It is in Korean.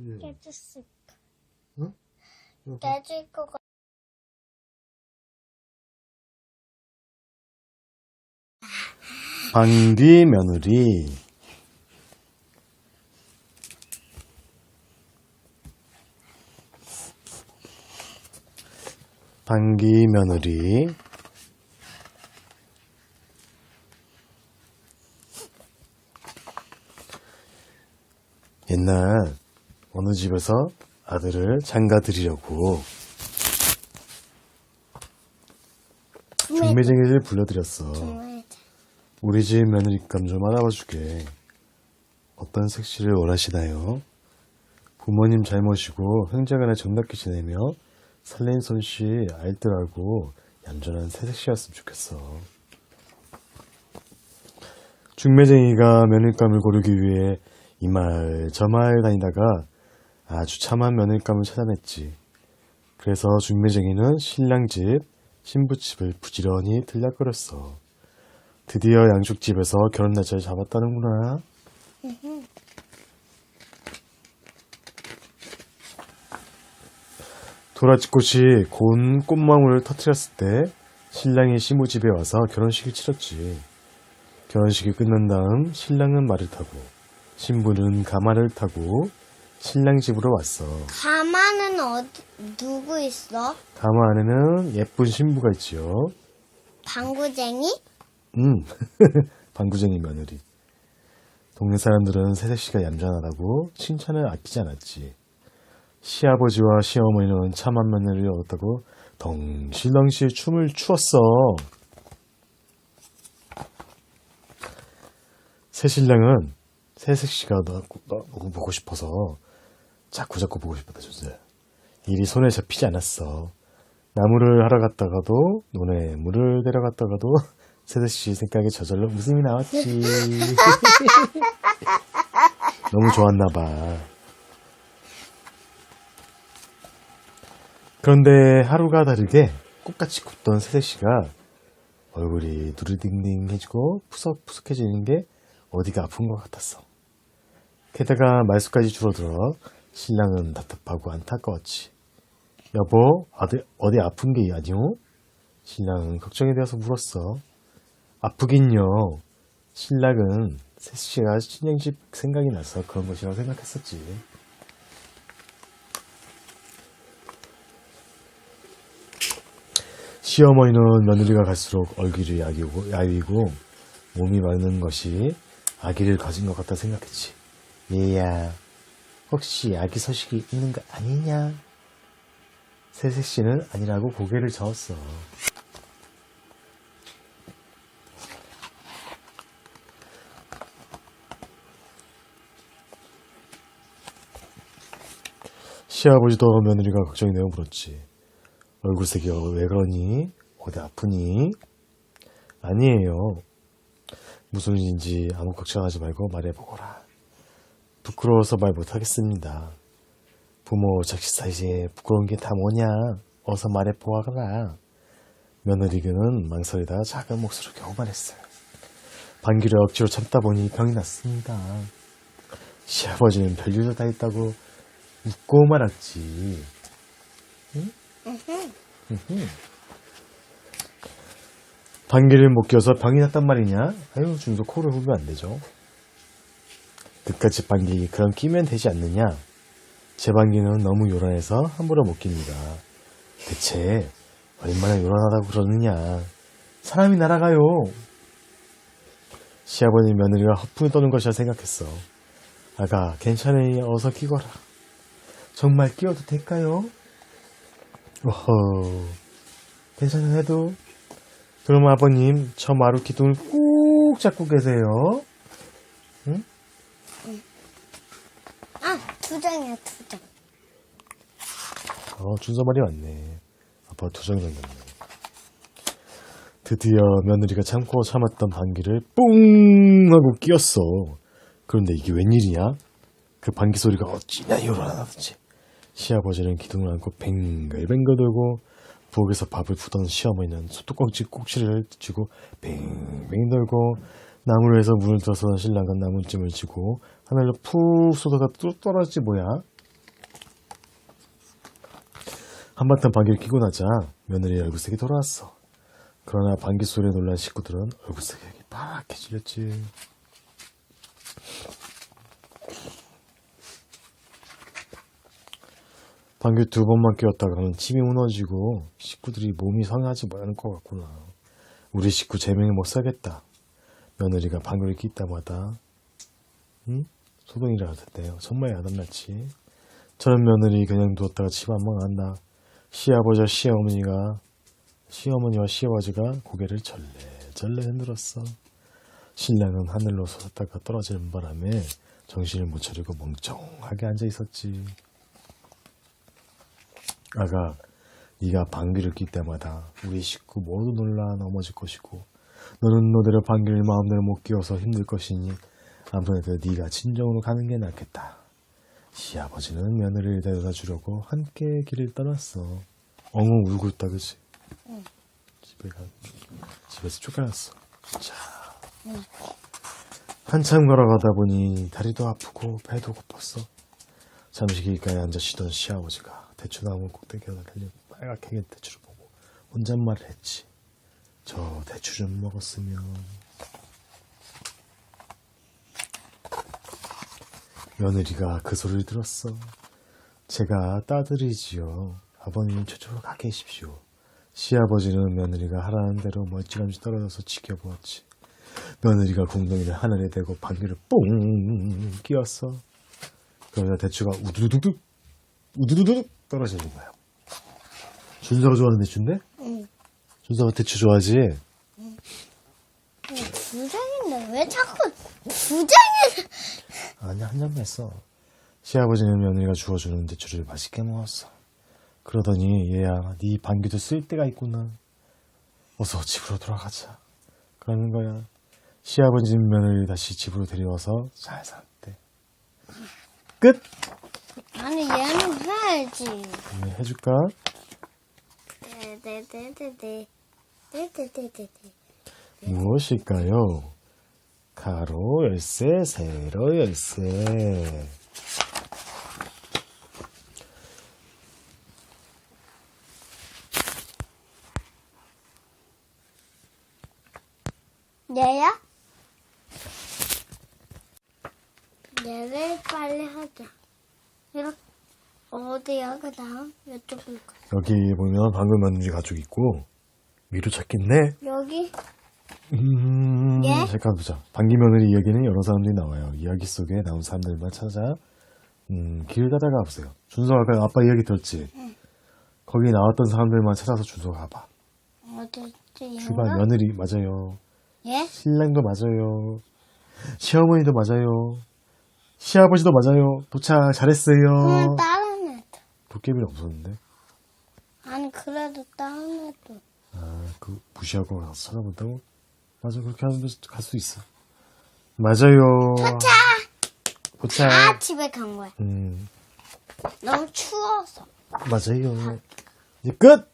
예. 응? 여기. 깨질 것 같아. 방귀 며느리 방귀 며느리 옛날 어느 집에서 아들을 장가 드리려고 중매쟁이를 불러들였어. 정말 우리 집 며느리감 좀 알아봐주게. 어떤 색시를 원하시나요? 부모님 잘 모시고 형제간에 정답게 지내며 설레인 손씨 알뜰하고 얌전한 새색시였으면 좋겠어. 중매쟁이가 며느리감을 고르기 위해 이말 저말 다니다가 아주 참한 며느리감을 찾아냈지. 그래서 중매쟁이는 신랑 집, 신부 집을 부지런히 들락거렸어. 드디어 양쪽 집에서 결혼 날짜를 잡았다는구나. 도라지꽃이 고운 꽃망울을 터뜨렸을 때 신랑이 신부 집에 와서 결혼식을 치렀지. 결혼식이 끝난 다음 신랑은 말을 타고 신부는 가마를 타고 신랑 집으로 왔어. 가마는 어디 누구 있어? 가마 안에는 예쁜 신부가 있지요. 방구쟁이? 음, 방구쟁이 며느리. 동네 사람들은 새색시가 얌전하다고 칭찬을 아끼지 않았지. 시아버지와 시어머니는 참한 며느리를 얻었다고 덩실덩실 춤을 추었어. 새신랑은 너, 너무 보고 싶어서 자꾸 자꾸 보고 싶었다, 주제. 일이 손에 잡히지 않았어. 나무를 하러 갔다가도 논에 물을 데려갔다가도 세대씨 생각에 저절로 웃음이 나왔지. 너무 좋았나 봐. 그런데 하루가 다르게 꽃같이 굽던 세대씨가 얼굴이 누르딩딩해지고 푸석푸석해지는 게 어디가 아픈 것 같았어. 게다가 말수까지 줄어들어 신랑은 답답하고 안타까웠지. 여보, 어디, 어디 아픈 게 아니오? 신랑은 걱정이 되어서 물었어. 아프긴요. 신랑은 세씨가 친정집 생각이 나서 그런 것이라고 생각했었지. 시어머니는 며느리가 갈수록 얼굴이 야위고, 야위고 몸이 마르는 것이 아기를 가진 것 같다 생각했지. 얘야, 혹시 아기 소식이 있는 거 아니냐? 세색 씨는 아니라고 고개를 저었어. 시아버지도 며느리가 걱정이 되어 물었지. 얼굴색이 왜 그러니? 어디 아프니? 아니에요. 무슨 일인지 아무 걱정하지 말고 말해보거라. 부끄러워서 말 못하겠습니다. 부모 자식 사이에 부끄러운 게 다 뭐냐? 어서 말해 보아라. 며느리는 망설이다 작은 목소리로 겨우 말했어요. 반기를 억지로 참다 보니 병이 났습니다. 시아버지는 별일도 다 있다고 웃고 말았지. 방귀를 못 껴서 병이 났단 말이냐? 아유, 좀더 코를 후면 안 되죠. 그까지 방귀 그럼 끼면 되지 않느냐? 제 방귀는 너무 요란해서 함부로 못 낍니다. 대체 얼마나 요란하다고 그러느냐? 사람이 날아가요. 시아버님 며느리가 허풍이 떠는 것이라 생각했어. 아가, 괜찮으니 어서 끼거라. 정말 끼워도 될까요? 어허, 괜찮아 해도. 그럼 아버님, 저 마루 기둥을 꾹 잡고 계세요. 아, 두 장이야, 두 장. 어, 준서말이 맞네. 아빠 두장 정도네. 드디어 며느리가 참고 참았던 방귀를 뿡 하고 끼었어. 그런데 이게 웬일이냐? 그 방귀 소리가 어찌나 요란하던지. 시아버지는 기둥을 안고 뱅글뱅글 돌고 부엌에서 밥을 푸던 시어머니는 소뚜껑치 꼭지를 쥐고 뱅뱅 돌고 나무를 해서 물을 들어서 신랑은 나무찜을 쥐고 하늘로 푹 쏟아가 뚝 떨어지지 뭐야? 한바탕 방귀를 끼고 나자 며느리 얼굴색이 돌아왔어. 그러나 방귀 소리에 놀란 식구들은 얼굴색이 파랗게 질렸지. 방귀 두 번만 끼웠다가는 침이 무너지고 식구들이 몸이 성하지 못하는 것 같구나. 우리 식구 제명이 못 살겠다. 며느리가 방귀를 낄 때마다 응? 소동이라 하던데요. 정말 야단났지. 저런 며느리 그냥 두었다가 집한번 간다. 시아버지와 시어머니가 시어머니와 시아버지가 고개를 절레절레 흔들었어. 신랑은 하늘로 솟았다가 떨어지는 바람에 정신을 못 차리고 멍청하게 앉아 있었지. 아가, 네가 방귀를 낄 때마다 우리 식구 모두 놀라 넘어질 것이고 너는 너대로 방귀를 마음대로 못 끼워서 힘들 것이니 아무래도 네가 친정으로 가는 게 낫겠다. 시아버지는 며느리를 데려다 주려고 함께 길을 떠났어. 엉엉 울고 있다, 그치? 집에 가, 집에서 쫓겨났어. 자. 한참 걸어가다 보니 다리도 아프고 배도 고팠어. 잠시 길가에 앉아 쉬던 시아버지가 대추나무 꼭대기에 달린 빨갛게 대추를 보고 혼잣말을 했지. 저 대추 좀 먹었으면. 며느리가 그 소리를 들었어. 제가 따드리지요. 아버님 저쪽으로 가 계십시오. 시아버지는 며느리가 하라는 대로 멀찌감치 떨어져서 지켜보았지. 며느리가 궁덩이를 하늘에 대고 방귀를 뽕 끼웠어. 그러자 대추가 우두두둑 우두두둑 떨어지는 거야. 준서가 좋아하는 대추인데? 응. 준서가 대추 좋아하지? 두 장인데 왜 자꾸 두 장이? 아니 한 잔만 했어. 시아버지는 며느리가 주워주는 대추를 맛있게 먹었어. 그러더니 얘야 네 방귀도 쓸 때가 있구나. 어서 집으로 돌아가자. 그러는 거야. 시아버지는 며느리 다시 집으로 데려와서 잘 살았대. 끝! 아니 얘는 해야지. 네, 해줄까? 네네네네네. 네네네네네. 무엇일까요? 가로 열쇠, 세로 열쇠. 얘야? 얘를 빨리 하자. 이렇게 어디야 그 다음 이쪽으로 가. 여기 보면 방금 며느리 가족 있고 위로 찾겠네. 여기 음, 예? 잠깐 보자. 방귀 며느리 이야기는 여러 사람들이 나와요. 이야기 속에 나온 사람들만 찾아 음, 길 가다가 보세요. 준서가 아까 아빠 이야기 들었지? 거기 나왔던 사람들만 찾아서 준서가 가봐. 출발 얘가? 며느리 맞아요. 예? 신랑도 맞아요. 시어머니도 맞아요. 시아버지도 맞아요. 도착 잘했어요. 다른 애도. 도깨비는 없었는데. 아니 그래도 다른 애도. 아, 그 무시하고 가서 찾아본다고? 맞아, 그렇게 하면 갈수 있어. 맞아요. 도착! 도착. 다 집에 간 거야. 음, 너무 추워서. 맞아요. 이제 끝!